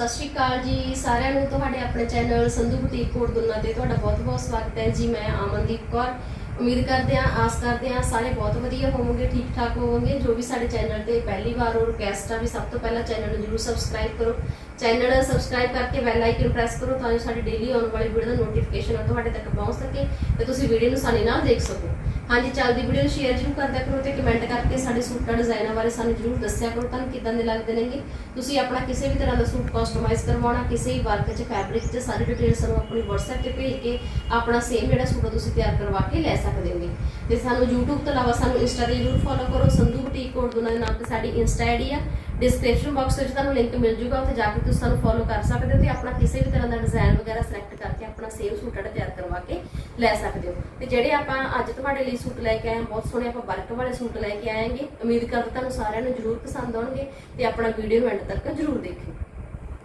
ਸਤਿ ਸ਼੍ਰੀ ਅਕਾਲ ਜੀ, ਸਾਰਿਆਂ ਨੂੰ ਤੁਹਾਡੇ ਆਪਣੇ ਚੈਨਲ ਸੰਧੂ ਬੁਟੀਕ ਕੋਟ ਦੁਨਾ ਤੇ ਤੁਹਾਡਾ ਬਹੁਤ-ਬਹੁਤ ਸਵਾਗਤ ਹੈ ਜੀ। ਮੈਂ ਅਮਨਦੀਪ ਕੌਰ, ਉਮੀਦ ਕਰਦੇ ਹਾਂ, ਆਸ ਕਰਦੇ ਹਾਂ ਸਾਰੇ ਬਹੁਤ ਵਧੀਆ ਹੋਵੋਗੇ, ਠੀਕ ਠਾਕ ਹੋਵੋਗੇ। ਜੋ ਵੀ ਸਾਡੇ ਚੈਨਲ ਤੇ ਪਹਿਲੀ ਵਾਰ ਹੋ ਰਿਕਵੈਸਟ ਆ, ਵੀ ਸਭ ਤੋਂ ਪਹਿਲਾਂ ਚੈਨਲ ਨੂੰ ਜਰੂਰ ਸਬਸਕ੍ਰਾਈਬ ਕਰੋ। ਚੈਨਲ ਸਬਸਕ੍ਰਾਈਬ ਕਰਕੇ ਬੈਲ ਆਈਕਨ ਪ੍ਰੈਸ ਕਰੋ ਤਾਂ ਜੋ ਸਾਡੀ ਡੇਲੀ ਆਉਣ ਵਾਲੀ ਵੀਡੀਓ ਦਾ ਨੋਟੀਫਿਕੇਸ਼ਨ ਤੁਹਾਡੇ ਤੱਕ ਪਹੁੰਚ ਸਕੇ ਤੇ ਤੁਸੀਂ ਵੀਡੀਓ ਨੂੰ ਆਸਾਨੀ ਨਾਲ ਦੇਖ ਸਕੋ। ਹਾਂਜੀ, ਚੱਲਦੀ ਵੀਡੀਓ ਨੂੰ ਸ਼ੇਅਰ ਜਰੂਰ ਕਰਦਿਆ ਕਰੋ ਤੇ ਕਮੈਂਟ ਕਰਕੇ ਸਾਡੇ ਸੂਟਾਂ ਡਿਜ਼ਾਈਨਾਂ ਬਾਰੇ ਸਾਨੂੰ ਜਰੂਰ ਦੱਸਿਆ ਕਰੋ। ਤੁਹਾਨੂੰ ਕਿਦਾਂ ਦੇ ਲੱਗਦੇ ਨੇਗੇ? ਤੁਸੀਂ ਆਪਣਾ ਕਿਸੇ ਵੀ ਤਰ੍ਹਾਂ ਦਾ ਸੂਟ ਕਸਟਮਾਈਜ਼ ਕਰਵਾਉਣਾ, ਕਿਸੇ ਵੀ ਵਰਕ 'ਚ ਫੈਬਰਿਕ 'ਚ ਸਾਰੀ ਡਿਟੇਲ ਸਾਨੂੰ ਆਪਣੀ WhatsApp ਤੇ ਭੇਜ ਕੇ ਆਪਣਾ ਸੇਮ ਜਿਹੜਾ ਸੂਟ ਆ ਤੁਸੀਂ ਤਿਆਰ ਕਰਵਾ ਕੇ ਲੈ ਸਕਦੇ ਹੋਗੇ ਤੇ ਸਾਨੂੰ YouTube ਤੋਂ ਇਲਾਵਾ ਸਾਨੂੰ Insta ਤੇ ਜਰੂਰ ਫੋਲੋ ਕਰੋ। ਸੰਧੂ ਬੁਟੀਕ ਕੋਡ ਦੋਨਾਂ ਦੇ ਨਾਮ ਤੇ ਸਾਡੀ Insta ਆਈਡੀ ਆ। ਡਿਸਕ੍ਰਿਪਸ਼ਨ ਬਾਕਸ ਵਿੱਚ ਤੁਹਾਨੂੰ ਲਿੰਕ ਮਿਲ ਜੂਗਾ। ਉੱਥੇ ਜਾ ਕੇ ਤੁਸੀਂ ਸਾਨੂੰ ਫੋਲੋ ਕਰ ਸਕਦੇ ਹੋ ਤੇ ਆਪਣਾ ਕਿਸੇ ਵੀ ਤਰ੍ਹਾਂ ਦਾ ਡਿਜ਼ਾਈਨ ਵਗੈਰਾ ਸਿਲੈਕਟ ਕਰਕੇ ਆਪਣਾ ਸੇਮ ਸੂਟ ਜਿਹੜਾ ਤਿਆਰ ਕਰਵਾ ਕੇ ਲੈ ਸਕਦੇ ਹੋ। ਤੇ ਜਿਹੜੇ ਆਪਾਂ ਅੱਜ ਤੁਹਾਡੇ ਲਈ ਸੂਟ ਲੈ ਕੇ ਆਏ ਹਾਂ, ਬਹੁਤ ਸੋਹਣੇ ਆਪਾਂ ਵਰਕ ਵਾਲੇ ਸੂਟ ਲੈ ਕੇ ਆਏਗੇ। ਉਮੀਦ ਕਰਦੇ ਤੁਹਾਨੂੰ ਸਾਰਿਆਂ ਨੂੰ ਜਰੂਰ ਪਸੰਦ ਆਉਣਗੇ ਤੇ ਆਪਣਾ ਵੀਡੀਓ ਨੂੰ ਐਂਡ ਤੱਕ ਜਰੂਰ ਦੇਖਿਓ।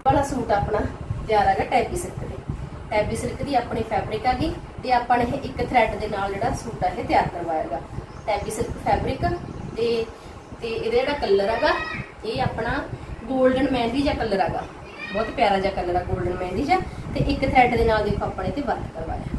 ਵਾਲਾ ਸੂਟ ਆਪਣਾ ਤਿਆਰ ਹੈਗਾ ਟੈਬੀ ਸਿਲਕ ਦੇ। ਟੈਬੀ ਸਿਲਕ ਦੀ ਆਪਣੀ ਫੈਬਰਿਕ ਹੈਗੀ ਤੇ ਆਪਾਂ ਨੇ ਇਹ ਇੱਕ ਥ੍ਰੈਡ ਦੇ ਨਾਲ ਜਿਹੜਾ ਸੂਟ ਆ ਇਹ ਤਿਆਰ ਕਰਵਾਇਆਗਾ। ਟੈਬੀ ਸਿਲਕ ਫੈਬਰਿਕ ਤੇ ਤੇ ਇਹਦਾ ਜਿਹੜਾ ਕਲਰ ਹੈਗਾ, ਇਹ ਆਪਣਾ 골ਡਨ ਮਹਿੰਦੀ ਜਿਹਾ ਕਲਰ ਹੈਗਾ। ਬਹੁਤ ਪਿਆਰਾ ਜਿਹਾ ਕਲਰ ਆ 골ਡਨ ਮਹਿੰਦੀ ਜਿਹਾ। ਤੇ ਇੱਕ ਥ੍ਰੈਡ ਦੇ ਨਾਲ ਦੇਖੋ ਆਪਾਂ ਨੇ ਤੇ ਵਰਕ ਕਰਵਾਇਆ।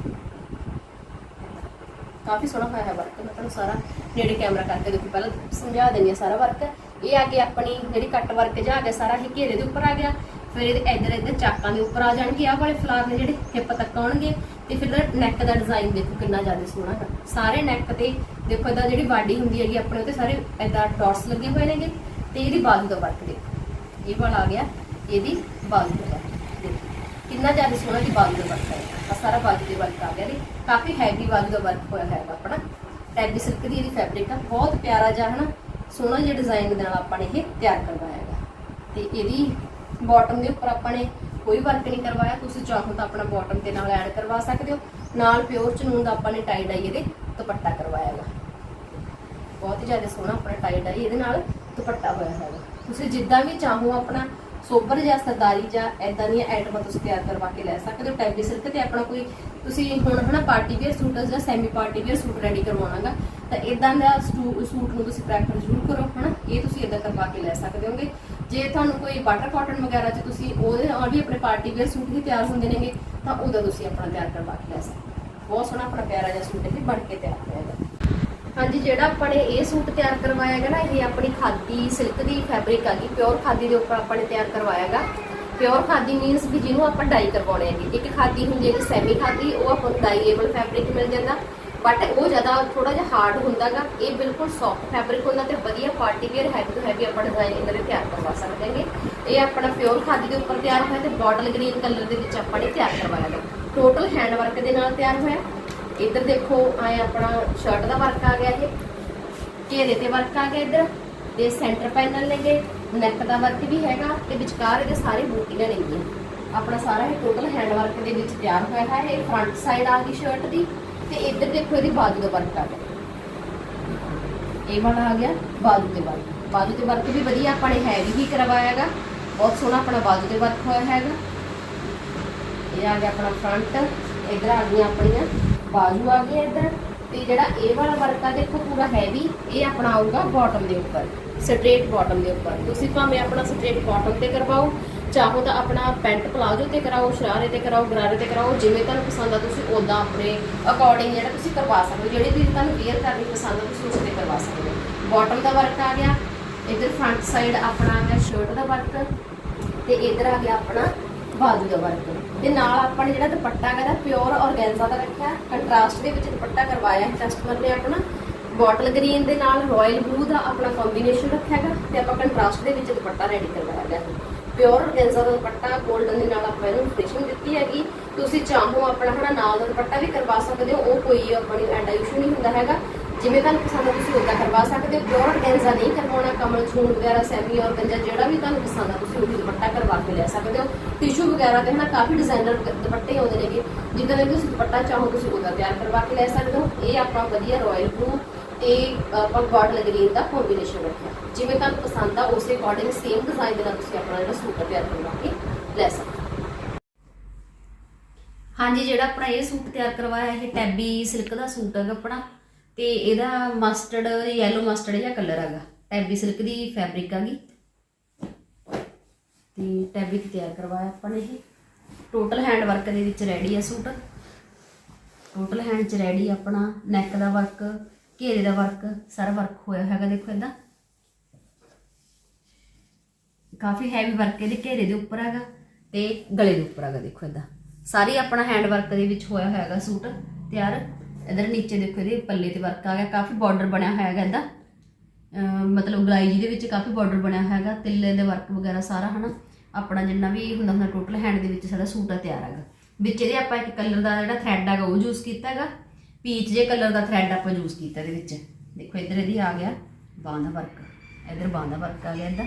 ਕਾਫੀ ਸੋਹਣਾ ਹੋਇਆ ਹੈ ਵਰਕ ਮੈਂ ਤੁਹਾਨੂੰ ਸਾਰਾ ਨੇੜੇ ਕੈਮਰਾ ਕਰਕੇ ਦੇਖੋ, ਪਹਿਲਾਂ ਸਮਝਾ ਦਿੰਦੀ ਹਾਂ ਸਾਰਾ ਵਰਕ ਇਹ ਆ ਕੇ ਆਪਣੀ ਜਿਹੜੀ ਕੱਟ ਵਰਕ ਜਾ ਆ ਗਿਆ ਸਾਰਾ ਹੀ ਘੇਰੇ ਦੇ ਉੱਪਰ ਆ ਗਿਆ, ਫਿਰ ਇਹਦੇ ਇੱਧਰ ਇੱਧਰ ਚਾਕਾਂ ਦੇ ਉੱਪਰ ਆ ਜਾਣਗੇ, ਆਹ ਵਾਲੇ ਫਲਾਰ ਨੇ ਜਿਹੜੇ ਹਿੱਪ ਤੱਕ ਆਉਣਗੇ, ਤੇ ਫਿਰ ਇਹਦਾ ਨੈਕ ਦਾ ਡਿਜ਼ਾਈਨ ਦੇਖੋ ਕਿੰਨਾ ਜ਼ਿਆਦਾ ਸੋਹਣਾ ਹੈ। ਸਾਰੇ ਨੈਕ ਤੇ ਦੇਖੋ ਇਹਦਾ ਜਿਹੜੀ ਬਾਡੀ ਹੁੰਦੀ ਹੈਗੀ, ਆਪਣੇ ਉੱਤੇ ਸਾਰੇ ਇਦਾਂ ਡਾਟਸ ਲੱਗੇ ਹੋਏ ਨੇਗੇ, ਤੇ ਇਹਦੀ ਬਾਜ਼ੂ ਦਾ ਵਰਕ ਦੇਖੋ। ਇਹ ਵਾਲਾ ਆ ਗਿਆ, ਇਹਦੀ ਬਾਜ਼ੂ ਦਾ ਵਰਕ ਕਿੰਨਾ ਜ਼ਿਆਦਾ ਸੋਹਣਾ ਦੀ ਬਾਜ਼ੂ ਦਾ ਵਰਕ ਹੈ। ਆ ਸਾਰਾ ਬਾਜ਼ੂ ਦੇ ਵਰਕ ਆ ਗਿਆ ਜੀ। ਕਾਫੀ ਹੈਵੀ ਬਾਜ਼ੂ ਦਾ ਵਰਕ ਹੋਇਆ ਹੈ ਆਪਣਾ। ਟੈਬੀ ਸਿਲਕ ਦੀ ਇਹਦੀ ਫੈਬਰਿਕ ਆ, ਬਹੁਤ ਪਿਆਰਾ ਜਿਹਾ, ਹਨਾ, ਸੋਹਣਾ ਜਿਹਾ ਡਿਜ਼ਾਈਨ ਦੇ ਨਾਲ ਆਪਾਂ ਨੇ ਇਹ ਤਿਆਰ ਕਰਵਾਇਆ ਹੈਗਾ। ਤੇ ਇਹਦੀ ਬਾਟਮ ਦੇ ਉੱਪਰ ਆਪਾਂ ਨੇ ਕੋਈ ਵਰਕ ਨਹੀਂ ਕਰਵਾਇਆ। ਤੁਸੀਂ ਚਾਹੋ ਤਾਂ ਆਪਣਾ ਬਾਟਮ ਦੇ ਨਾਲ ਐਡ ਕਰਵਾ ਸਕਦੇ ਹੋ। ਨਾਲ ਪਿਓਰ ਚਨੂਨ ਦਾ ਆਪਾਂ ਨੇ ਟਾਈ ਡਾਈ ਇਹਦੇ ਦੁਪੱਟਾ ਕਰਵਾਇਆ ਹੈਗਾ। ਬਹੁਤ ਹੀ ਜ਼ਿਆਦਾ ਸੋਹਣਾ ਆਪਣਾ ਟਾਈ ਡਾਈ ਇਹਦੇ ਨਾਲ ਦੁਪੱਟਾ ਹੋਇਆ ਹੈਗਾ। ਤੁਸੀਂ ਜਿੱਦਾਂ ਵੀ ਚਾਹੋ ਆਪਣਾ ਸੋਬਰ ਜਾਂ ਸਰਦਾਰੀ ਜਾਂ ਐਦਾਂ ਦੀਆਂ ਆਈਟਮਾਂ ਤੁਸੀਂ ਤਿਆਰ ਕਰਵਾ ਕੇ ਲੈ ਸਕਦੇ ਹੋ। ਟੈਬੀ ਸਿਲਕ ਤੇ ਆਪਣਾ ਕੋਈ ਤੁਸੀਂ ਹੁਣ ਹਨਾ ਪਾਰਟੀ ਵੇਅਰ ਸੂਟ ਜਾਂ semi party wear suit ready ਕਰਵਾਉਣਾਗਾ, ਤਾਂ ਇਦਾਂ ਦਾ ਸਟੂ- ਸੂਟ ਨੂੰ ਤੁਸੀਂ ਪ੍ਰੈਫਰ ਜ਼ਰੂਰ ਕਰੋ, ਹਨਾ? ਇਹ ਤੁਸੀਂ ਇਦਾਂ ਕਰਵਾ ਕੇ ਲੈ ਸਕਦੇ ਹੋਗੇ। ਜੇ ਤੁਹਾਨੂੰ ਕੋਈ ਵਾਟਰ ਕਾਟਨ ਵਗੈਰਾ ਚ ਤੁਸੀਂ ਉਹਦੇ ਨਾਲ ਵੀ ਆਪਣੇ ਪਾਰਟੀ ਵੇਅਰ ਸੂਟ ਵੀ ਤਿਆਰ ਹੁੰਦੇ ਨੇਗੇ, ਤਾਂ ਉਹਦਾ ਤੁਸੀਂ ਆਪਣਾ ਤਿਆਰ ਕਰਵਾ ਕੇ ਲੈ ਸਕਦੇ ਹੋ। ਬਹੁਤ ਸੋਹਣਾ ਆਪਣਾ ਪਿਆਰਾ ਜਿਹਾ ਸੂਟ ਇਹ ਬਣ ਕੇ ਤਿਆਰ ਹੋਇਆ ਹੈਗਾ। ਹਾਂਜੀ, ਜਿਹੜਾ ਆਪਾਂ ਨੇ ਇਹ ਸੂਟ ਤਿਆਰ ਕਰਵਾਇਆ ਹੈਗਾ ਨਾ, ਇਹ ਆਪਣੀ ਖਾਦੀ ਸਿਲਕ ਦੀ ਫੈਬਰਿਕ ਹੈਗੀ ਪਿਓਰ ਖਾਦੀ ਦੇ ਉੱਪਰ ਆਪਾਂ ਨੇ ਤਿਆਰ ਕਰਵਾਇਆ ਹੈਗਾ। ਪਿਓਰ ਖਾਦੀ ਮੀਨਸ ਵੀ ਜਿਹਨੂੰ ਆਪਾਂ ਡਾਈ ਕਰਵਾਉਣੇ ਹੈਗੇ। ਇੱਕ ਖਾਦੀ ਹੁੰਦੀ ਹੈ ਸੈਮੀ ਖਾਦੀ, ਉਹ ਆਪਾਂ ਨੂੰ ਡਾਈਏਬਲ ਫੈਬਰਿਕ ਮਿਲ ਜਾਂਦਾ। ਬਟ ਉਹ ਜ਼ਿਆਦਾ ਥੋੜਾ ਜਿਹਾ ਹਾਰਡ ਹੁੰਦਾਗਾ ਇਹ ਬਿਲਕੁਲ ਸੌਫਟ ਫੈਬਰਿਕ ਹੁੰਦਾ ਤੇ ਵਧੀਆ ਪਾਰਟੀ ਵੇਅਰ ਹੈਵੀ ਤੋਂ ਹੈਵੀ ਆਪਾਂ ਡਿਜ਼ਾਈਨ ਇਹਨਾਂ ਦੇ ਤਿਆਰ ਕਰਵਾ ਸਕਦੇ ਹਾਂਗੇ। ਇਹ ਆਪਣਾ ਪਿਓਰ ਖਾਦੀ ਦੇ ਉੱਪਰ ਤਿਆਰ ਹੋਇਆ ਤੇ ਬੋਟਲ ਗ੍ਰੀਨ ਕਲਰ ਦੇ ਵਿੱਚ ਆਪਾਂ ਨੇ ਤਿਆਰ ਕਰਵਾਇਆ ਹੈ ਟੋਟਲ ਹੈਂਡ ਵਰਕ ਦੇ ਨਾਲ ਤਿਆਰ ਹੋਇਆ। ਇੱਧਰ ਦੇਖੋ, ਆਏ ਆਪਣਾ ਸ਼ਰਟ ਦਾ ਵਰਕ ਆ ਗਿਆ ਇਹ। ਘੇਰੇ ਤੇ ਵਰਕ ਆ ਗਿਆ ਇੱਧਰ। ਤੇ ਸੈਂਟਰ ਪੈਨਲ ਨੇਗੇ ਨੈਕ ਦਾ ਵਰਕ ਵੀ ਹੈਗਾ ਤੇ ਵਿਚਕਾਰ ਇਹਦੇ ਸਾਰੇ ਬੂਟੀਆਂ ਨੇਗੀਆਂ। ਆਪਣਾ ਸਾਰਾ ਇਹ ਟੋਟਲ ਹੈਂਡ ਵਰਕ ਦੇ ਵਿੱਚ ਤਿਆਰ ਹੋਇਆ ਹੈ, ਇਹ ਫਰੰਟ ਸਾਈਡ ਆ ਗਈ ਸ਼ਰਟ ਦੀ। ਤੇ ਇੱਧਰ ਦੇਖੋ, ਇਹਦੀ ਬਾਜੂ ਦਾ ਵਰਕ ਆ ਗਿਆ। ਇਹ ਵਾਲਾ ਆ ਗਿਆ, ਬਾਜੂ ਤੇ ਵਰਕ ਬਾਜੂ ਤੇ ਵਰਕ ਵੀ ਵਧੀਆ, ਆਪਾਂ ਨੇ ਹੈਵੀ ਹੀ ਕਰਵਾਇਆ ਹੈਗਾ। ਬਹੁਤ ਸੋਹਣਾ ਆਪਣਾ ਬਾਜੂ ਤੇ ਵਰਕ ਹੋਇਆ ਹੈਗਾ। ਇਹ ਆ ਗਿਆ ਆਪਣਾ ਫਰੰਟ ਇਧਰ ਆ ਗਈਆਂ ਆਪਣੀਆਂ। ਬਾਜੂ ਆ ਗਈ ਇੱਧਰ ਤੇ ਜਿਹੜਾ ਇਹ ਵਾਲਾ ਵਰਕ ਆ, ਦੇਖੋ ਪੂਰਾ ਹੈਵੀ ਇਹ ਆਪਣਾ ਆਊਗਾ ਬਾਟਮ ਦੇ ਉੱਪਰ ਸਟ੍ਰੇਟ ਬਾਟਮ ਦੇ ਉੱਪਰ। ਤੁਸੀਂ ਭਾਵੇਂ ਆਪਣਾ ਸਟ੍ਰੇਟ ਬਾਟਮ ਤੇ ਕਰਵਾਓ, ਚਾਹੋ ਤਾਂ ਆਪਣਾ ਪੈਂਟ ਪਲਾਜੋ ਤੇ ਕਰਾਓ, ਸ਼ਰਾਰੇ ਤੇ ਕਰਾਓ, ਗਰਾਰੇ ਤੇ ਕਰਾਓ, ਜਿਵੇਂ ਤੁਹਾਨੂੰ ਪਸੰਦ ਆ ਤੁਸੀਂ ਉਦਾਂ ਆਪਣੇ ਅਕੋਰਡਿੰਗ ਜਿਹੜਾ ਤੁਸੀਂ ਕਰਵਾ ਸਕਦੇ ਹੋ, ਜਿਹੜੀ ਵੀ ਤੁਹਾਨੂੰ ਵੇਅਰ ਕਰਨੀ ਪਸੰਦ ਆ, ਤੁਸੀਂ ਉਸ ਤੇ ਕਰਵਾ ਸਕਦੇ ਹੋ। ਬਾਟਮ ਦਾ ਵਰਕ ਆ ਗਿਆ, ਇਧਰ ਫਰੰਟ ਸਾਈਡ ਆਪਣਾ ਆ ਗਿਆ ਸ਼ਰਟ ਦਾ ਵਰਕ, ਤੇ ਇਧਰ ਆ ਗਿਆ ਆਪਣਾ ਬਾਜੂ ਦਾ ਵਰਕ ਤੇ ਨਾਲ ਆਪਾਂ ਨੇ ਜਿਹੜਾ ਦੁਪੱਟਾ ਹੈਗਾ ਪਿਓਰ ਔਰਗੈਂਜ਼ਾ ਦਾ ਰੱਖਿਆ। ਕੰਟਰਾਸਟ ਦੇ ਵਿੱਚ ਦੁਪੱਟਾ ਕਰਵਾਇਆ ਹੈ ਕਸਟਮਰ ਨੇ ਆਪਣਾ। ਬੋਟਲ ਗ੍ਰੀਨ ਦੇ ਨਾਲ ਰਾਇਲ ਬਲੂ ਦਾ ਆਪਣਾ ਕੰਬੀਨੇਸ਼ਨ ਰੱਖਿਆ ਹੈਗਾ ਤੇ ਆਪਾਂ ਕੰਟਰਾਸਟ ਦੇ ਵਿੱਚ ਦੁਪੱਟਾ ਰੈਡੀ ਕਰਵਾਇਆ ਗਿਆ ਪਿਓਰ ਔਰਗੈਂਜ਼ਾ ਦਾ ਦੁਪੱਟਾ 골ਡਨ ਦੇ ਨਾਲ ਆਪਾਂ ਇਹਨੂੰ ਫਿਨਿਸ਼ਿੰਗ ਦਿੱਤੀ ਹੈਗੀ। ਤੁਸੀਂ ਚਾਹੋ ਆਪਣਾ ਹਨਾ ਨਾਲ ਦਾ ਦੁਪੱਟਾ ਵੀ ਕਰਵਾ ਸਕਦੇ ਹੋ, ਉਹ ਕੋਈ ਆਪਣੀ ਐਡਾ ਇਸ਼ੂ ਨਹੀਂ ਹੁੰਦਾ ਹੈਗਾ। ਜਿਵੇਂ ਤੁਹਾਨੂੰ ਪਸੰਦ ਆ, ਤੁਸੀਂ ਉਦਾਂ ਕਰਵਾ ਸਕਦੇ ਹੋ। ਪਿਓਰ ਔਰਗੈਂਜ਼ਾ ਨਹੀਂ ਕਰਵਾਉਣਾ, ਕਮਲ ਛੂਣ ਵਗੈਰਾ, ਸੈਮੀ ਔਰਗੈਂਜ਼ਾ ਜਿਹੜਾ ਵੀ ਤੁਹਾਨੂੰ ਪਸੰਦ ਆ, ਤੁਸੀਂ ਉਹਦੀ ਦੁਪੱਟਾ ਕਰਵਾ ਕੇ ਲੈ ਸਕਦੇ ਹੋ। ਟਿਸ਼ੂ ਵਗੈਰਾ ਤੇ ਹਨਾ, ਕਾਫੀ ਡਿਜ਼ਾਈਨਰ ਦੁਪੱਟੇ ਆਉਂਦੇ ਨੇਗੇ। ਜਿੱਦਾਂ ਦੇ ਵੀ ਤੁਸੀਂ ਦੁਪੱਟਾ ਚਾਹੋ, ਤੁਸੀਂ ਉਹਦਾ ਤਿਆਰ ਕਰਵਾ ਕੇ ਲੈ ਸਕਦੇ ਹੋ। ਇਹ ਆਪਣਾ ਵਧੀਆ ਰਾਇਲ ਬਲੂ ਤੇ, ਆਪਾਂ ਬਾਟਲ ਗ੍ਰੀਨ ਦਾ ਕੰਬੀਨੇਸ਼ਨ ਰੱਖਿਆ। ਜਿਵੇਂ ਤੁਹਾਨੂੰ ਪਸੰਦ ਆ, ਉਸੇ ਅਕੋਰਡਿੰਗ ਸੇਮ ਡਿਜ਼ਾਈਨ ਦੇ ਨਾਲ ਤੁਸੀਂ ਆਪਣਾ ਜਿਹੜਾ ਸੂਟ ਤਿਆਰ ਕਰਵਾ ਕੇ ਲੈ ਸਕਦੇ ਹੋ। ਹਾਂਜੀ, ਜਿਹੜਾ ਆਪਣਾ ਇਹ ਸੂਟ ਤਿਆਰ ਕਰਵਾਇਆ, ਇਹ ਟੈਬੀ ਸਿਲਕ ਦਾ ਸੂਟ ਹੈਗਾ ਆਪਣਾ। ਤੇ ਇਹਦਾ ਮਸਟਰਡ ਯੈਲੋ ਮਸਟਰਡ ਜਿਹਾ ਕਲਰ ਹੈਗਾ। ਟੈਬੀ ਸਿਲਕ ਦੀ ਫੈਬਰਿਕ ਹੈਗੀ। ਤੇ ਟੈਬੀ ਤਿਆਰ ਕਰਵਾਇਆ ਆਪਾਂ ਨੇ ਇਹ। ਟੋਟਲ ਹੈਂਡ ਵਰਕ ਦੇ ਵਿੱਚ ਰੈਡੀ ਆ ਸੂਟ। ਟੋਟਲ ਹੈਂਡ 'ਚ ਰੈਡੀ ਆਪਣਾ ਨੈਕ ਦਾ ਵਰਕ ਘੇਰੇ ਦਾ ਵਰਕ ਸਾਰਾ ਵਰਕ ਹੋਇਆ ਹੈਗਾ ਦੇਖੋ ਇਦਾਂ ਕਾਫੀ ਹੈਵੀ ਵਰਕ ਇਹਦੇ ਘੇਰੇ ਦੇ ਉੱਪਰ ਹੈਗਾ ਤੇ ਗਲੇ ਦੇ ਉੱਪਰ ਹੈਗਾ ਦੇਖੋ ਇਦਾਂ ਸਾਰੀ ਆਪਣਾ ਹੈਂਡ ਵਰਕ ਦੇ ਵਿੱਚ ਹੋਇਆ ਹੋਇਆ ਸੂਟ। ਤਿਆਰ। ਇਧਰ ਨੀਚੇ ਦੇਖੋ ਇਹਦੇ ਪੱਲੇ ਤੇ ਵਰਕ ਆ ਗਿਆ, ਕਾਫੀ ਬਾਰਡਰ ਬਣਿਆ ਹੋਇਆ ਹੈਗਾ ਇਦਾਂ ਮਤਲਬ ਗਲਾਈ ਜੀ ਦੇ ਵਿੱਚ ਕਾਫੀ ਬਾਰਡਰ ਬਣਿਆ ਹੋਇਆ ਹੈਗਾ, ਤਿੱਲੇ ਦੇ ਵਰਕ ਵਗੈਰਾ ਸਾਰਾ, ਹਨਾ? ਆਪਣਾ ਜਿੰਨਾ ਵੀ ਹੁੰਦਾ ਹੁੰਦਾ ਟੋਟਲ ਹੈਂਡ ਦੇ ਵਿੱਚ ਸਾਡਾ ਸੂਟ ਆ ਤਿਆਰ ਹੈਗਾ। ਵਿੱਚ ਇਹਦੇ ਆਪਾਂ ਇੱਕ ਕਲਰ ਦਾ ਜਿਹੜਾ ਥ੍ਰੈਡ ਹੈਗਾ ਉਹ ਯੂਜ਼ ਕੀਤਾ ਹੈਗਾ। ਪੀਚ ਜੇ ਕਲਰ ਦਾ ਥ੍ਰੈਡ ਆਪਾਂ ਯੂਜ਼ ਕੀਤਾ ਇਹਦੇ ਵਿੱਚ। ਦੇਖੋ ਇੱਧਰ ਇਹਦੀ ਆ ਗਿਆ, ਬਾਹਾਂ ਦਾ ਵਰਕ ਇੱਧਰ ਬਾਹਾਂ ਦਾ ਵਰਕ ਆ ਗਿਆ ਇਹਦਾ।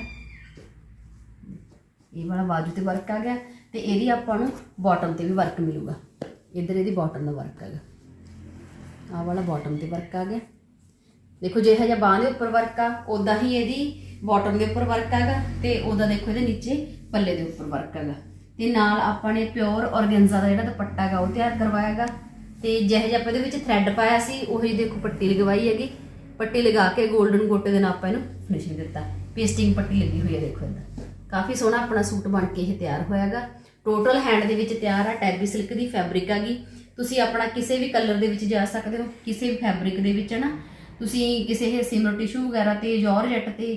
ਇਹ ਵਾਲਾ ਬਾਜੂ ਤੇ ਵਰਕ ਆ ਗਿਆ ਤੇ ਇਹਦੀ ਆਪਾਂ ਨੂੰ ਬਾਟਮ ਤੇ ਵੀ ਵਰਕ ਮਿਲੂਗਾ। ਇੱਧਰ ਇਹਦੀ ਬਾਟਮ ਦਾ ਵਰਕ ਹੈਗਾ। ਆਹ ਵਾਲਾ ਬਾਟਮ ਤੇ ਵਰਕ ਆ ਗਿਆ। ਦੇਖੋ, ਜਿਹੋ ਜਿਹਾ ਬਾਹਾਂ ਦੇ ਉੱਪਰ ਵਰਕ ਆ ਉਦਾਂ ਹੀ ਇਹਦੀ ਬਾਟਮ ਦੇ ਉੱਪਰ ਵਰਕ ਹੈਗਾ ਤੇ ਉਹਦਾ ਦੇਖੋ ਇਹਦੇ ਨੀਚੇ ਪੱਲੇ ਦੇ ਉੱਪਰ ਵਰਕ ਹੈਗਾ ਤੇ ਨਾਲ ਆਪਾਂ ਨੇ ਪਿਓਰ ਔਰਗੈਂਜ਼ਾ ਦਾ ਜਿਹੜਾ ਦੁਪੱਟਾ ਹੈਗਾ ਉਹ ਤਿਆਰ ਕਰਵਾਇਆ ਹੈਗਾ ਤੇ ਜਿਹੋ ਜਿਹਾ ਆਪਾਂ ਇਹਦੇ ਵਿੱਚ ਥ੍ਰੈਡ ਪਾਇਆ ਸੀ, ਉਹੀ ਦੇਖੋ ਪੱਟੀ ਲਗਵਾਈ ਹੈਗੀ। ਪੱਟੀ ਲਗਾ ਕੇ 골ਡਨ ਗੋਟੇ ਦੇ ਨਾਲ ਆਪਾਂ ਇਹਨੂੰ ਫਿਨਿਸ਼ਿੰਗ ਦਿੱਤਾ। ਪੇਸਟਿੰਗ ਪੱਟੀ ਲੱਗੀ ਹੋਈ ਹੈ ਦੇਖੋ ਇਹਦਾ। ਕਾਫੀ ਸੋਹਣਾ ਆਪਣਾ ਸੂਟ ਬਣ ਕੇ ਇਹ ਤਿਆਰ ਹੋਇਆਗਾ ਟੋਟਲ ਹੈਂਡ ਦੇ ਵਿੱਚ ਤਿਆਰ ਆ ਟੈਬੀ ਸਿਲਕ ਦੀ ਫੈਬਰਿਕ ਹੈਗੀ ਤੁਸੀਂ ਆਪਣਾ ਕਿਸੇ ਵੀ ਕਲਰ ਦੇ ਵਿੱਚ ਜਾ ਸਕਦੇ ਹੋ, ਕਿਸੇ ਵੀ ਫੈਬਰਿਕ ਦੇ ਵਿੱਚ ਨਾ ਤੁਸੀਂ ਕਿਸੇ ਇਹ ਸਿਮਰ ਟਿਸ਼ੂ ਵਗੈਰਾ ਤੇ ਜਾਰਜਟ ਤੇ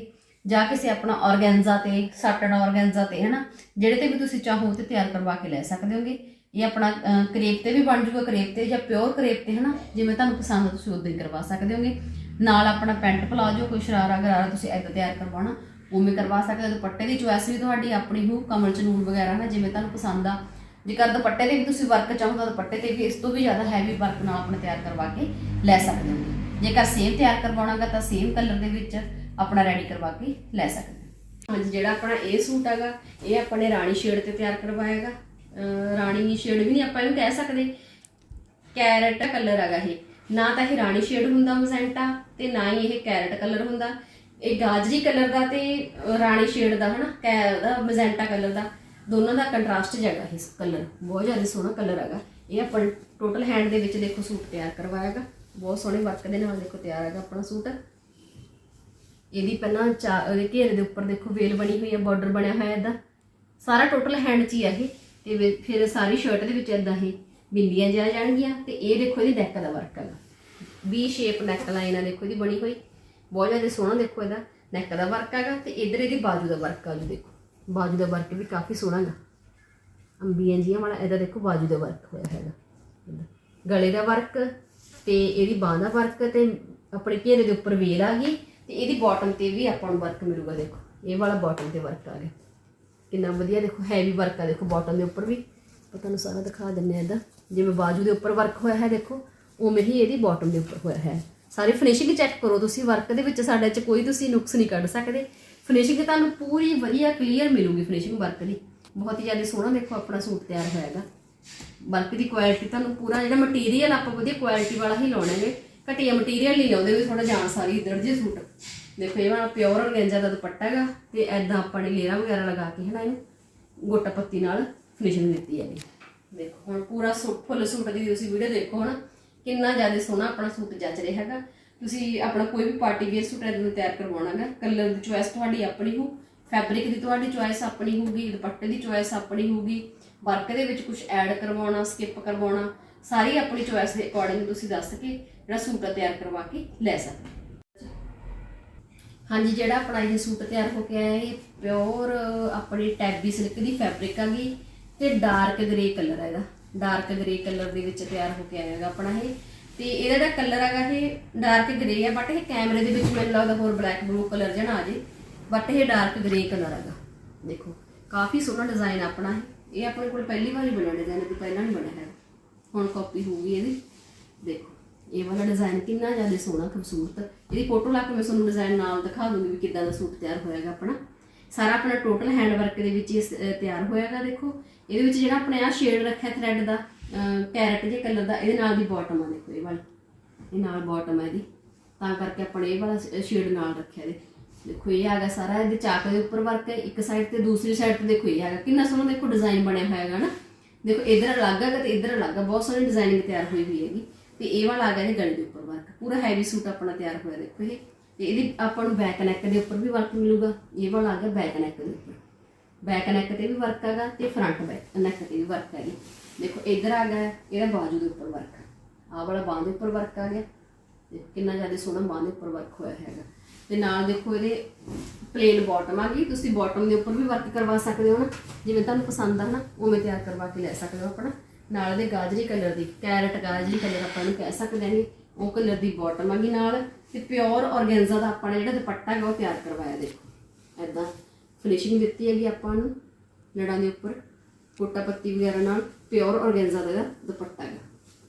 ਜਾਂ ਕਿਸੇ ਆਪਣਾ ਔਰਗੈਂਜ਼ਾ ਤੇ ਸਾਟਨ ਔਰਗੈਂਜ਼ਾ ਤੇ, ਹਨਾ? ਜਿਹੜੇ ਤੇ ਵੀ ਤੁਸੀਂ ਚਾਹੋ ਤੇ ਤਿਆਰ ਕਰਵਾ ਕੇ ਲੈ ਸਕਦੇ ਹੋਗੇ। ਇਹ ਆਪਣਾ ਕਰੇਪ ਤੇ ਵੀ ਬਣ ਜੂਗਾ ਕਰੇਪ ਤੇ ਜਾਂ ਪਿਓਰ ਕਰੇਪ ਤੇ, ਹਨਾ? ਜਿਵੇਂ ਤੁਹਾਨੂੰ ਪਸੰਦ ਆ, ਤੁਸੀਂ ਉਦਾਂ ਹੀ ਕਰਵਾ ਸਕਦੇ ਹੋਗੇ। ਨਾਲ ਆਪਣਾ ਪੈਂਟ ਪਲਾਜੋ ਕੋਈ ਸ਼ਰਾਰਾ ਗਰਾਰਾ ਤੁਸੀਂ ਐਦਾਂ ਤਿਆਰ ਕਰਵਾਉਣਾ, ਉਵੇਂ ਕਰਵਾ ਸਕਦੇ ਹੋ। ਦੁਪੱਟੇ ਦੀ ਚੁਆਇਸ ਵੀ ਤੁਹਾਡੀ ਆਪਣੀ ਹੋ ਕਮਲ ਚਨੂਰ ਵਗੈਰਾ ਨਾ ਜਿਵੇਂ ਤੁਹਾਨੂੰ ਪਸੰਦ ਆ। ਜੇਕਰ ਦੁਪੱਟੇ 'ਤੇ ਵੀ ਤੁਸੀਂ ਵਰਕ ਚਾਹੋ ਤਾਂ ਦੁਪੱਟੇ ਤੇ ਵੀ ਇਸ ਤੋਂ ਵੀ ਜ਼ਿਆਦਾ ਹੈਵੀ ਵਰਕ ਨਾਲ ਆਪਣਾ ਤਿਆਰ ਕਰਵਾ ਕੇ ਲੈ ਸਕਦੇ ਹੋ। ਜੇਕਰ ਸੇਮ ਤਿਆਰ ਕਰਵਾਉਣਾਗਾ ਤਾਂ ਸੇਮ ਕਲਰ ਦੇ ਵਿੱਚ ਆਪਣਾ ਰੈਡੀ ਕਰਵਾ ਕੇ ਲੈ ਸਕਦੇ ਹੋ। ਹਾਂਜੀ, ਜਿਹੜਾ ਆਪਣਾ ਇਹ ਸੂਟ ਹੈਗਾ, ਇਹ ਆਪਾਂ ਨੇ ਰਾਣੀ ਸ਼ੇਡ ਤੇ ਤਿਆਰ ਕਰਵਾਇਆਗਾ। ਰਾਣੀ ਸ਼ੇਡ ਵੀ ਨਹੀਂ ਆਪਾਂ ਇਹਨੂੰ ਕਹਿ ਸਕਦੇ। ਕੈਰਟ ਕਲਰ ਹੈਗਾ ਇਹ। ਨਾ ਤਾਂ ਇਹ ਰਾਣੀ ਸ਼ੇਡ ਹੁੰਦਾ ਮਜ਼ੈਂਟਾ ਤੇ ਨਾ ਹੀ ਇਹ ਕੈਰਟ ਕਲਰ ਹੁੰਦਾ। ਇਹ ਗਾਜਰੀ ਕਲਰ ਦਾ ਤੇ ਰਾਣੀ ਸ਼ੇਡ ਦਾ ਹਨਾ, ਕੈ ਦਾ ਮਜ਼ੈਂਟਾ ਕਲਰ ਦਾ। ਦੋਨਾਂ ਦਾ ਕੰਟਰਾਸਟ ਜਗਾ ਇਸ ਕਲਰ ਬਹੁਤ ਜ਼ਿਆਦਾ ਸੋਹਣਾ ਕਲਰ ਹੈਗਾ। ਇਹ ਆਪਾਂ ਟੋਟਲ ਹੈਂਡ ਦੇ ਵਿੱਚ ਦੇਖੋ ਸੂਟ ਤਿਆਰ ਕਰਵਾਇਆਗਾ ਬਹੁਤ ਸੋਹਣੇ ਵਰਕ ਦੇ ਨਾਲ ਦੇਖੋ ਤਿਆਰ ਹੈਗਾ ਆਪਣਾ ਸੂਟ। ਇਹਦੀ ਪਹਿਲਾਂ ਚਾ ਉਹਦੇ ਘੇਰੇ ਦੇ ਉੱਪਰ ਦੇਖੋ ਵੇਲ ਬਣੀ ਹੋਈ ਹੈ ਬਾਰਡਰ ਬਣਿਆ ਹੋਇਆ ਇਹਦਾ ਸਾਰਾ ਟੋਟਲ ਹੈਂਡ 'ਚ ਹੀ ਹੈ ਇਹ। ਤੇ ਫਿਰ ਸਾਰੀ ਸ਼ਰਟ ਦੇ ਵਿੱਚ ਇਦਾਂ ਹੀ ਬਿੰਦੀਆਂ ਜਾ ਜਾਣਗੀਆਂ। ਤੇ ਇਹ ਦੇਖੋ ਇਹਦੀ ਨੈਕ ਦਾ ਵਰਕ ਹੈਗਾ। ਵੀ ਸ਼ੇਪ ਨੈਕ ਲਾਈਨ ਆ ਦੇਖੋ ਇਹਦੀ ਬਣੀ ਹੋਈ। ਬਹੁਤ ਜ਼ਿਆਦਾ ਸੋਹਣਾ ਦੇਖੋ ਇਹਦਾ ਨੈਕ ਦਾ ਵਰਕ ਹੈਗਾ। ਤੇ ਇਧਰ ਇਹਦੀ ਬਾਜੂ ਦਾ ਵਰਕ ਆ ਜੀ ਦੇਖੋ। ਬਾਜੂ ਦਾ ਵਰਕ ਵੀ ਕਾਫੀ ਸੋਹਣਾ ਹੈਗਾ ਅੰਬੀਆਂ ਜੀਆਂ ਵਾਲਾ, ਇਹਦਾ ਦੇਖੋ ਬਾਜੂ ਦਾ ਵਰਕ ਹੋਇਆ ਹੈਗਾ। ਗਲੇ ਦਾ ਵਰਕ ਤੇ ਇਹਦੀ ਬਾਹ ਦਾ ਵਰਕ ਤੇ ਆਪਣੇ ਘੇਰੇ ਦੇ ਉੱਪਰ ਵੇਲ ਆ ਗਈ ਤੇ ਇਹਦੀ ਬਾਟਮ ਤੇ ਵੀ ਆਪਾਂ ਨੂੰ ਵਰਕ ਮਿਲੂਗਾ ਦੇਖੋ। ਇਹ ਵਾਲਾ ਬਾਟਮ ਤੇ ਵਰਕ ਆ ਗਿਆ। ਕਿੰਨਾ ਵਧੀਆ ਦੇਖੋ ਹੈਵੀ ਵਰਕ ਆ ਦੇਖੋ ਬਾਟਮ ਦੇ ਉੱਪਰ ਵੀ। ਆਪਾਂ ਤੁਹਾਨੂੰ ਸਾਰਾ ਦਿਖਾ ਦਿੰਨੇ ਆ ਇਹਦਾ। ਜਿਵੇਂ ਬਾਜੂ ਦੇ ਉੱਪਰ ਵਰਕ ਹੋਇਆ ਹੈ ਦੇਖੋ, ਉਵੇਂ ਹੀ ਇਹਦੀ ਬਾਟਮ ਦੇ ਉੱਪਰ ਹੋਇਆ ਹੈ। ਸਾਰੀ ਫਿਨਿਸ਼ਿੰਗ ਚੈੱਕ ਕਰੋ ਤੁਸੀਂ ਵਰਕ ਦੇ ਵਿੱਚ ਸਾਡੇ ਚ ਕੋਈ ਤੁਸੀਂ ਨੁਕਸ ਨਹੀਂ ਕੱਢ ਸਕਦੇ। ਫਿਨਿਸ਼ਿੰਗ ਤੁਹਾਨੂੰ ਪੂਰੀ ਵਧੀਆ ਕਲੀਅਰ ਮਿਲੂਗੀ ਫਿਨਿਸ਼ਿੰਗ ਵਰਕ ਦੀ। ਬਹੁਤ ਹੀ ਜ਼ਿਆਦਾ ਸੋਹਣਾ ਦੇਖੋ ਆਪਣਾ ਸੂਟ ਤਿਆਰ ਹੋਇਆਗਾ ਵਰਕ ਦੀ ਕੁਆਲਿਟੀ ਤੁਹਾਨੂੰ ਪੂਰਾ ਜਿਹੜਾ ਮਟੀਰੀਅਲ ਆਪਾਂ ਵਧੀਆ ਕੁਆਲਿਟੀ ਵਾਲਾ ਹੀ ਲਾਉਣਾ ਹੈ ਘਟੀਆ ਮਟੀਰੀਅਲ ਨਹੀਂ ਲਾਉਂਦੇ ਵੀ ਥੋੜਾ ਜਾਨ ਸਾਰੀ ਇਧਰ ਜੇ ਸੂਟ। ਦੇਖੋ ਇਹ ਵਾਲਾ ਪਿਓਰ ਔਰਗੈਂਜਾ ਦਾ ਦੁਪੱਟਾ ਹੈਗਾ ਤੇ ਐਦਾਂ ਆਪਾਂ ਨੇ ਲੇਰਾ ਵਗੈਰਾ ਲਗਾ ਕੇ ਹਨਾ ਇਹਨੂੰ ਗੋਟਾ ਪੱਤੀ ਨਾਲ ਫਿਨਿਸ਼ਿੰਗ ਦਿੱਤੀ ਹੈ ਦੇਖੋ ਹੁਣ ਪੂਰਾ ਸੂਟ ਫੁੱਲ ਸੂਟ ਦੀ ਤੁਸੀਂ ਵੀਡੀਓ ਦੇਖੋ ਹਨਾ ਕਿੰਨਾ ਜ਼ਿਆਦਾ ਸੋਹਣਾ ਆਪਣਾ ਸੂਟ ਜੱਜ ਰਿਹਾ ਹੈਗਾ। ਤੁਸੀਂ ਆਪਣਾ ਕੋਈ ਵੀ ਪਾਰਟੀ ਵੇਅਰ ਸੂਟ ਇਹਦੇ ਤਿਆਰ ਕਰਵਾਉਣਾਗਾ ਕਲਰ ਦੀ ਚੁਆਇਸ ਤੁਹਾਡੀ ਆਪਣੀ ਹੋ ਫੈਬਰਿਕ ਦੀ ਤੁਹਾਡੀ ਚੁਆਇਸ ਆਪਣੀ ਹੋਊਗੀ, ਦੁਪੱਟੇ ਦੀ ਚੁਆਇਸ ਆਪਣੀ ਹੋਊਗੀ ਵਰਕ ਦੇ ਵਿੱਚ ਕੁਝ ਐਡ ਕਰਵਾਉਣਾ ਸਕਿਪ ਕਰਵਾਉਣਾ, ਸਾਰੀ ਆਪਣੀ ਚੁਆਇਸ ਦੇ ਅਕੋਰਡਿੰਗ ਤੁਸੀਂ ਦੱਸ ਕੇ ਜਿਹੜਾ ਸੂਟ ਤਿਆਰ ਕਰਵਾ ਕੇ ਲੈ ਸਕਦੇ ਹਾਂਜੀ, ਜਿਹੜਾ ਆਪਣਾ ਇਹ ਸੂਟ ਤਿਆਰ ਹੋ ਕੇ ਆਇਆ, ਇਹ ਪਿਓਰ ਆਪਣੀ ਟੈਬੀ ਸਿਲਕ ਦੀ ਫੈਬਰਿਕ ਆਗੀ ਤੇ ਡਾਰਕ ਗ੍ਰੇ ਕਲਰ ਹੈ ਇਹਦਾ। ਡਾਰਕ ਗ੍ਰੇ ਕਲਰ ਦੇ ਵਿੱਚ ਤਿਆਰ ਹੋ ਕੇ ਆਇਆ ਹੈਗਾ ਆਪਣਾ ਇਹ। ਤੇ ਇਹਦਾ ਜਿਹੜਾ ਕਲਰ ਹੈਗਾ ਇਹ ਡਾਰਕ ਗ੍ਰੇ ਹੈ ਬਟ ਇਹ ਕੈਮਰੇ ਦੇ ਵਿੱਚ ਮੈਨੂੰ ਲੱਗਦਾ ਹੋਰ ਬਲੈਕ ਬਲੂ ਕਲਰ ਜਣਾ ਆ ਜੇ। ਬਟ ਇਹ ਡਾਰਕ ਗ੍ਰੇ ਕਲਰ ਹੈਗਾ। ਦੇਖੋ, ਕਾਫੀ ਸੋਹਣਾ ਡਿਜ਼ਾਈਨ ਆਪਣਾ ਹੈ ਇਹ ਆਪਣੇ ਕੋਲ ਪਹਿਲੀ ਵਾਰ ਹੀ ਬਣਿਆ ਡਿਜ਼ਾਈਨ ਇਹ ਪਹਿਲਾਂ ਨਹੀਂ ਬਣਿਆ ਹੈਗਾ। ਹੁਣ ਕਾਪੀ ਹੋਊਗੀ ਇਹਦੀ। ਦੇਖੋ, ਇਹ ਵਾਲਾ ਡਿਜ਼ਾਈਨ ਕਿੰਨਾ ਜ਼ਿਆਦਾ ਸੋਹਣਾ, ਖੂਬਸੂਰਤ। ਇਹਦੀ ਫੋਟੋ ਲਾ ਕੇ ਮੈਂ ਤੁਹਾਨੂੰ ਡਿਜ਼ਾਈਨ ਨਾਲ ਦਿਖਾ ਦੂੰਗੀ ਵੀ ਕਿੱਦਾਂ ਦਾ ਸੂਟ ਤਿਆਰ ਹੋਇਆਗਾ ਆਪਣਾ। ਸਾਰਾ ਆਪਣਾ ਟੋਟਲ ਹੈਂਡ ਵਰਕ ਦੇ ਵਿੱਚ ਇਹ ਸ- ਅਹ, ਤਿਆਰ ਹੋਇਆਗਾ ਦੇਖੋ। ਇਹਦੇ ਵਿੱਚ ਜਿਹੜਾ ਆਪਣੇ ਆ ਸ਼ੇਡ ਰੱਖਿਆ ਥ੍ਰੈਡ ਦਾ ਕੈਰਟ ਜੇ ਕਲਰ ਦਾ, ਇਹਦੇ ਨਾਲ ਦੀ ਬਾਟਮ ਆ ਦੇਖੋ ਇਹ ਵਾਲੀ। ਇਹ ਨਾਲ ਬਾਟਮ ਹੈ ਇਹਦੀ। ਤਾਂ ਕਰਕੇ ਆਪਾਂ ਇਹ ਵਾਲਾ ਸ਼ੇਡ ਨਾਲ ਰੱਖਿਆ ਇਹਦੇ। ਦੇਖੋ, ਇਹ ਹੈਗਾ ਸਾਰਾ, ਇਹਦੇ ਚਾਕ ਦੇ ਉੱਪਰ ਵਰਕ ਹੈ, ਇੱਕ ਸਾਈਡ ਤੇ ਦੂਸਰੀ ਸਾਈਡ ਤੇ ਦੇਖੋ, ਇਹ ਹੈਗਾ ਕਿੰਨਾ ਸੋਹਣਾ ਦੇਖੋ ਡਿਜ਼ਾਈਨ ਬਣਿਆ ਹੋਇਆ ਹੈਗਾ ਨਾ। ਦੇਖੋ, ਇਧਰ ਅਲੱਗ ਹੈਗਾ ਤੇ ਇਧਰ ਅਲੱਗ ਹੈ ਬਹੁਤ ਸੋਹਣੀ ਡਿਜ਼ਾਈਨਿੰਗ ਤਿਆਰ ਹੋਈ ਹੋਈ ਹੈਗੀ। ਤੇ ਇਹ ਵਾਲਾ ਆ ਇਹ ਗਲੇ ਦੇ ਉੱਪਰ ਵਰਕ ਪੂਰਾ ਹੈਵੀ ਸੂਟ ਆਪਣਾ ਤਿਆਰ ਹੋਇਆ, ਦੇਖੋ ਇਹ। ਤੇ ਇਹਦੀ ਆਪਾਂ ਨੂੰ ਬੈਕ ਨੈਕ ਦੇ ਉੱਪਰ ਵੀ ਵਰਕ ਮਿਲੂਗਾ। ਇਹ ਵਾਲਾ ਆ ਬੈਕ ਨੈਕ ਦੇ ਉੱਪਰ। ਬੈਕ ਨੈਕ ਤੇ ਵੀ ਵਰਕ ਹੈਗਾ, ਤੇ ਫਰੰਟ ਬੈਕ ਨੈਕ ਤੇ ਵੀ ਵਰਕ ਹੈਗੀ। ਦੇਖੋ, ਇੱਧਰ ਆ ਗਿਆ, ਇਹਦਾ ਬਾਜੂ ਦੇ ਉੱਪਰ ਵਰਕ ਆਹ ਵਾਲਾ ਬਾਂਹ ਦੇ ਉੱਪਰ ਵਰਕ ਆ ਗਿਆ। ਦੇਖੋ ਕਿੰਨਾ ਜ਼ਿਆਦਾ ਸੋਹਣਾ ਬਾਂਹ ਦੇ ਉੱਪਰ ਵਰਕ ਹੋਇਆ ਹੈਗਾ। ਤੇ ਨਾਲ ਦੇਖੋ, ਇਹਦੇ ਪਲੇਨ ਬਾਟਮ ਆ ਗਈ। ਤੁਸੀਂ ਬਾਟਮ ਦੇ ਉੱਪਰ ਵੀ ਵਰਕ ਕਰਵਾ ਸਕਦੇ ਹੋ ਨਾ। ਜਿਵੇਂ ਤੁਹਾਨੂੰ ਪਸੰਦ ਆ ਨਾ, ਉਵੇਂ ਤਿਆਰ ਕਰਵਾ ਕੇ ਲੈ ਸਕਦੇ ਹੋ ਆਪਣਾ। ਨਾਲ ਇਹਦੇ ਗਾਜਰੀ ਕਲਰ ਦੀ ਕੈਰਟ ਗਾਜਰੀ ਕਲਰ ਆਪਾਂ ਨੂੰ ਕਹਿ ਸਕਦੇ ਹਾਂ ਉਹ ਕਲਰ ਦੀ ਬਾਟਮ ਆ ਗਈ ਨਾਲ। ਤੇ ਪਿਓਰ ਔਰਗੈਂਜ਼ਾ ਦਾ ਆਪਾਂ ਨੇ ਜਿਹੜਾ ਦੁਪੱਟਾ ਹੈਗਾ, ਉਹ ਤਿਆਰ ਕਰਵਾਇਆ ਦੇਖੋ। ਐਦਾਂ ਫਿਨਿਸ਼ਿੰਗ ਦਿੱਤੀ ਹੈਗੀ ਆਪਾਂ ਨੂੰ ਲੜਾਂ ਦੇ ਉੱਪਰ। ਕੋਟਾ ਪੱਤੀ ਵਗੈਰਾ ਨਾਲ ਪਿਓਰ ਔਰਗੈਂਜ਼ਾ ਦਾ ਇਹਦਾ ਦੁਪੱਟਾ ਹੈਗਾ।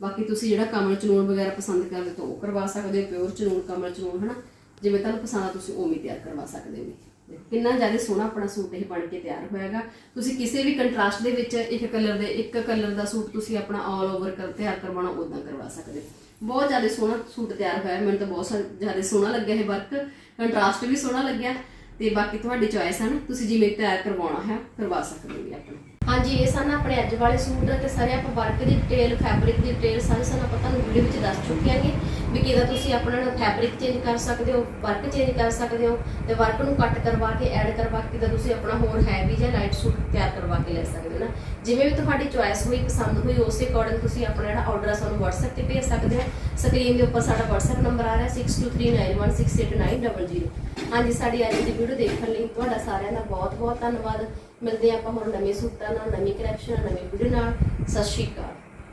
ਬਾਕੀ ਤੁਸੀਂ ਜਿਹੜਾ ਕਮਲ ਚਨੂਨ ਵਗੈਰਾ ਪਸੰਦ ਕਰਦੇ ਹੋ ਤਾਂ ਉਹ ਕਰਵਾ ਸਕਦੇ ਹੋ ਪਿਓਰ ਚਨੂਨ ਕਮਲ ਚਨੂਨ ਹਨਾ? ਜਿਵੇਂ ਤੁਹਾਨੂੰ ਪਸੰਦ ਆ, ਤੁਸੀਂ ਉਵੇਂ ਤਿਆਰ ਕਰਵਾ ਸਕਦੇ ਹੋ। ਦੇਖੋ, ਕਿੰਨਾ ਜ਼ਿਆਦਾ ਸੋਹਣਾ ਆਪਣਾ ਸੂਟ ਇਹ ਬਣ ਕੇ ਤਿਆਰ ਹੋਇਆਗਾ ਤੁਸੀਂ ਕਿਸੇ ਵੀ ਕੰਟਰਾਸਟ ਦੇ ਵਿੱਚ ਇੱਕ ਕਲਰ ਦੇ, ਇੱਕ ਕਲਰ ਦਾ ਸੂਟ ਤੁਸੀਂ ਆਪਣਾ ਆਲ ਓਵਰ ਕਰ, ਤਿਆਰ ਕਰਵਾਉਣਾ ਉਦਾਂ ਕਰਵਾ ਸਕਦੇ ਹੋ। ਬਹੁਤ ਜ਼ਿਆਦਾ ਸੋਹਣਾ ਸੂਟ ਤਿਆਰ ਹੋਇਆ, ਮੈਨੂੰ ਤਾਂ ਬਹੁਤ ਸਾ- ਜ਼ਿਆਦਾ ਸੋਹਣਾ ਲੱਗਿਆ ਇਹ ਵਰਕ ਕੰਟਰਾਸਟ ਵੀ ਸੋਹਣਾ ਲੱਗਿਆ ਤੇ ਬਾਕੀ ਤੁਹਾਡੀ ਚੋਇਸ ਹੈ ਨਾ, ਤੁਸੀਂ ਜਿਵੇਂ ਤਿਆਰ ਕਰਵਾਉਣਾ ਹੈ, ਕਰਵਾ ਸਕਦੇ ਹੋ ਜੀ ਆਪਣਾ। ਹਾਂਜੀ, ਇਹ ਸਨ ਆਪਣੇ ਅੱਜ ਵਾਲੇ ਸੂਟ ਤੇ ਸਾਰੇ ਆਪਾਂ ਵਰਕ ਦੀ ਡਿਟੇਲ ਫੈਬਰਿਕ ਦੀ ਡਿਟੇਲ ਸਾਰੇ ਸਾਨੂੰ ਆਪਾਂ ਤੁਹਾਨੂੰ ਵੀਡੀਓ ਵਿੱਚ ਦੱਸ ਚੁੱਕੇ ਹਾਂਗੇ ਵੀ ਕਿਹਦਾ ਤੁਸੀਂ ਆਪਣਾ ਫੈਬਰਿਕ ਚੇਂਜ ਕਰ ਸਕਦੇ ਹੋ ਵਰਕ ਚੇਂਜ ਕਰ ਸਕਦੇ ਹੋ ਤੇ ਵਰਕ ਨੂੰ ਕੱਟ ਕਰਵਾ ਕੇ ਐਡ ਕਰਵਾ ਕੇ ਤਾਂ ਤੁਸੀਂ ਆਪਣਾ ਹੋਰ ਹੈਵੀ ਜਾਂ ਲਾਈਟ ਸੂਟ ਤਿਆਰ ਕਰਵਾ ਕੇ ਲੈ ਸਕਦੇ ਹੋ ਨਾ। ਜਿਵੇਂ ਵੀ ਤੁਹਾਡੀ ਚੁਆਇਸ ਹੋਈ, ਪਸੰਦ ਹੋਈ, ਉਸੇ ਅਕੋਰਡਿੰਗ ਤੁਸੀਂ ਆਪਣਾ ਜਿਹੜਾ ਆਰਡਰ ਆ ਸਾਨੂੰ WhatsApp ਤੇ ਭੇਜ ਸਕਦੇ ਹੋ। ਸਕਰੀਨ ਦੇ ਉੱਪਰ ਸਾਡਾ WhatsApp ਨੰਬਰ ਆ ਰਿਹਾ 6239168900 ਹਾਂਜੀ, ਸਾਡੀ ਅੱਜ ਦੀ ਵੀਡੀਓ ਦੇਖਣ ਲਈ ਤੁਹਾਡਾ ਸਾਰਿਆਂ ਦਾ ਬਹੁਤ ਬਹੁਤ ਧੰਨਵਾਦ। ਮਿਲਦੇ ਹਾਂ ਆਪਾਂ ਹੁਣ ਨਵੇਂ ਸੂਟਾਂ ਨਾਲ, ਨਵੀਂ ਕਲੈਕਸ਼ਨ ਨਵੀਂ ਵੀਡੀਓ ਨਾਲ। ਸਤਿ ਸ਼੍ਰੀ ਅਕਾਲ।